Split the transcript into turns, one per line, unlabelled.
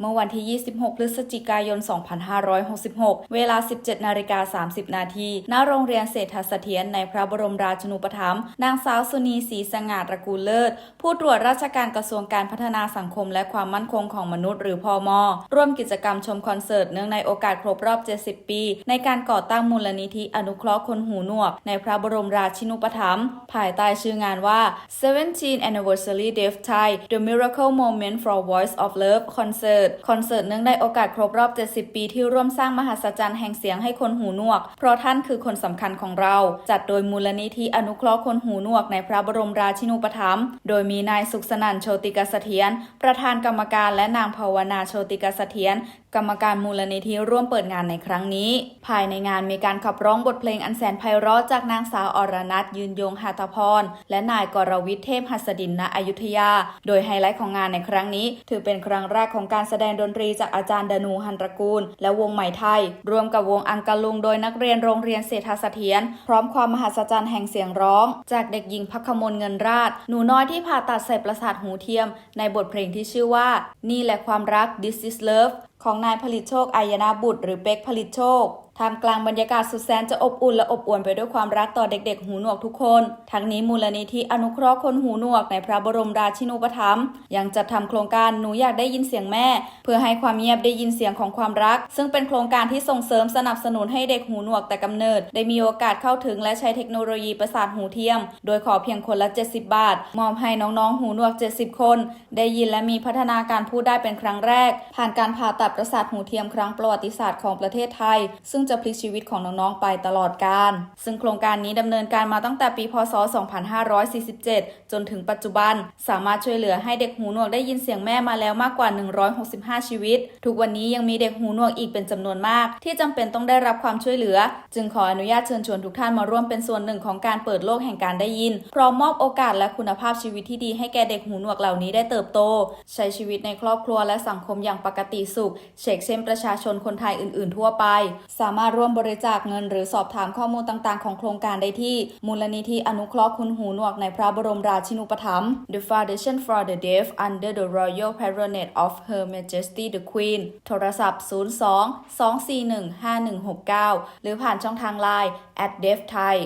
เมื่อวันที่ 26 พฤศจิกายน 2566 เวลา 17 นาฬิกา 30 นาทีณโรงเรียนเศรษฐเสถียรในพระบรมราชนูปถัมภ์ นางสาวสุนีศรีสง่าตระกูลเลิศ ผู้ตรวจราชการกระทรวงการพัฒนาสังคมและความมั่นคงของมนุษย์หรือพอมร่วมกิจกรรมชมคอนเสิร์ตเนื่องในโอกาสครบรอบ 70 ปี ในการก่อตั้งมูลนิธิอนุเคราะห์คนหูหนวก ในพระบรมราชินูปถัมภ์ ภายใต้ชื่องานว่า 17 Anniversary Deaf Thai The Miracle Moment for Voice of Love Concert คอนเสิร์ตเนื่องในโอกาสครบรอบ 70 ปีที่ร่วมสร้างมหัศจรรย์แห่งเสียงให้คนหูหนวก เพราะท่านคือคนสำคัญของเรา จัดโดยมูลนิธิอนุเคราะห์คนหูหนวกในพระบรมราชินูปถัมภ์ โดยมีนายสุขสนันโชติกเสถียรประธานกรรมการและนางภาวนาโชติกเสถียร กรรมการมูลนิธิร่วมเปิดงานในครั้งนี้ ภายในงานมีการขับร้องบทเพลงอันแสนไพเราะจากนางสาวอรนัทยืนยงหาตพร และนายกรวิทย์เทพหัสดินณอยุธยา โดยไฮไลท์ของงานในครั้งนี้ ถือเป็นครั้งแรกของการแสดงดนตรีจากอาจารย์ดนูฮันตระกูล และวงใหม่ไทย รวมกับวงอังกะลุงโดยนักเรียนโรงเรียนเศรษฐเสถียรพร้อมความมหัศจรรย์แห่งเสียงร้อง จากเด็กหญิงพักขมลเงินราช หนูน้อยที่ผ่าตัดใส่ประสาทหูเทียม ในบทเพลงที่ชื่อว่า นี่แหละความรัก This is love ของนายผลิตโชคอายนาบุตร หรือเป็กผลิตโชค ท่ามกลางบรรยากาศสุดแสนจะอบอุ่นและอบอวลไปด้วยความรักต่อเด็กๆ หูหนวกทุกคน ทั้งนี้มูลนิธิอนุเคราะห์คนหูหนวกในพระบรมราชินูปถัมภ์ยังจัดทำโครงการหนูอยากได้ยินเสียงแม่ เพื่อให้ความเงียบได้ยินเสียงของความรัก ซึ่งเป็นโครงการที่ส่งเสริมสนับสนุนให้เด็กหูหนวกแต่กำเนิด ได้มีโอกาสเข้าถึงและใช้เทคโนโลยีประสาทหูเทียม โดยขอเพียงคนละ 70 บาท มอบให้น้องๆ หูหนวก 70 คน ได้ยินและมีพัฒนาการพูดได้เป็นครั้งแรก ผ่านการผ่าตัดประสาทหูเทียมครั้งประวัติศาสตร์ของประเทศไทย ซึ่งจะพลิกชีวิตของน้องๆไปตลอดกาลซึ่งโครงการนี้ดำเนินการมาตั้งแต่ปีพศ 2547 จนถึงปัจจุบัน สามารถช่วยเหลือให้เด็กหูหนวกได้ยินเสียงแม่มาแล้วมากกว่า 165 ชีวิต ทุกวันนี้ยังมีเด็กหูหนวกอีกเป็นจำนวนมาก ที่จำเป็นต้องได้รับความช่วยเหลือ จึงขออนุญาตเชิญชวนทุกท่านมาร่วมเป็นส่วนหนึ่งของการเปิดโลกแห่งการได้ยิน พร้อมมอบโอกาสและคุณภาพชีวิตที่ดีให้แก่เด็กหูหนวกเหล่านี้ได้เติบโต ใช้ชีวิตในครอบครัวและสังคมอย่างปกติสุขเชกเช่นประชาชนคนไทยอื่น ๆ ทั่วไป สาามารถร่วมบริจาคเงิน หรือสอบถามข้อมูลต่างๆ ของโครงการได้ที่ มูลนิธิอนุเคราะห์คุณหูหนวกในพระบรมราชินูปถัมภ์ The Foundation for the Deaf under the Royal Patronage of Her Majesty the Queen โทรศัพท์ 02 241 5169 หรือผ่านช่องทางไลน์ at deaf thai